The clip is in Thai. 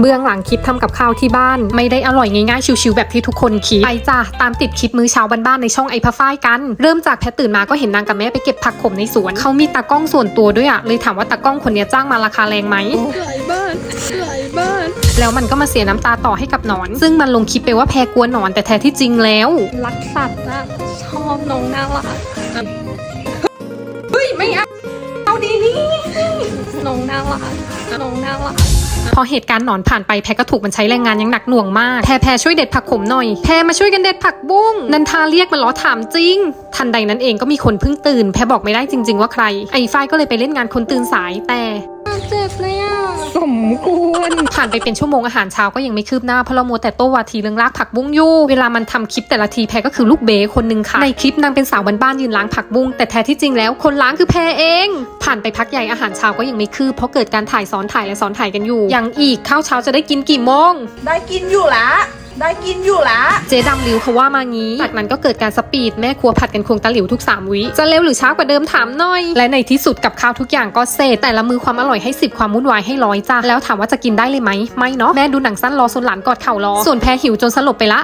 เบื้องหลังคลิปทำกับข้าวที่บ้าน ไม่ได้อร่อยง่ายๆชิวๆแบบที่ทุกคนคิดไปจ้ะตามติดคลิปมื้อเช้าบ้านๆในช่องไอพะฝ้ายกัน เริ่มจากแพทตื่นมาก็เห็นนางกับแม่ไปเก็บผักขมในสวนเขามีตากล้องส่วนตัวด้วยอะเลยถามว่าตากล้องคนเนี้ยจ้างมาราคาแรงไหมหลายบ้านหลายบ้านแล้วมันก็มาเสียน้ำตาต่อให้กับหนอน ซึ่งมันลงคลิปไปว่าแพรกลัวหนอนแต่แท้ที่จริงแล้ว รักสัตว์นะชอบน้องน่ารัก น้องน่ารักน้องน่ารักพอเหตุการณ์หนอนผ่านไปแพรก็ถูกมันใช้แรงงานยังหนักหน่วงมาก แพรแพรช่วยเด็ดผักขมหน่อย แพรมาช่วยกันเด็ดผักบุ้ง นันทาเรียกมาล้อถามจริง ทันใดนั้นเองก็มีคนเพิ่งตื่น แพรบอกไม่ได้จริง ๆ ว่าใคร ไอ้ฝ้ายก็เลยไปเล่นงานคนตื่นสายแต่ เจ็บเลยอะ สมควร ผ่านไปเป็นชั่วโมงอาหารเช้าก็ยังไม่คืบหน้าเพราะเรามัวแต่โต้วาทีเรื่องลากผักบุ้งอยู่ เวลามันทำคลิปแต่ละทีแพรก็คือลูกเบคนหนึ่งค่ะ ในคลิปนางเป็นสาวบ้านๆยืนล้างผักบุ้งแต่แท้ที่จริงแล้วคนล้างคือแพรเอง ผ่านไปพักใหญ่อาหารเช้าก็ยังไม่คืบเพราะเกิดการถ่ายซ้อนถ่ายและซ้อนถ่ายกันอยู่ ยังอีกข้าวเช้าจะได้กินกี่โมง ได้กินอยู่ละ ได้กินอยู่ละเจ๊ดำริวเขาว่ามางี้ จากนั้นก็เกิดการสปีดแม่ครัวผัดกันควงตะหลิวทุก 3 วิ จะเร็วหรือช้ากว่าเดิมถามหน่อย และในที่สุดกับข้าวทุกอย่างก็เสร็จแต่ละมือความอร่อยให้ 10 ความวุ่นวายให้ร้อยจ้าแล้วถามว่าจะกินได้เลยไหมไม่เนาะแม่ดูหนังสั้นรอส่วนหลานกอดเข่ารอส่วนแพ้หิวจนสลบไปละ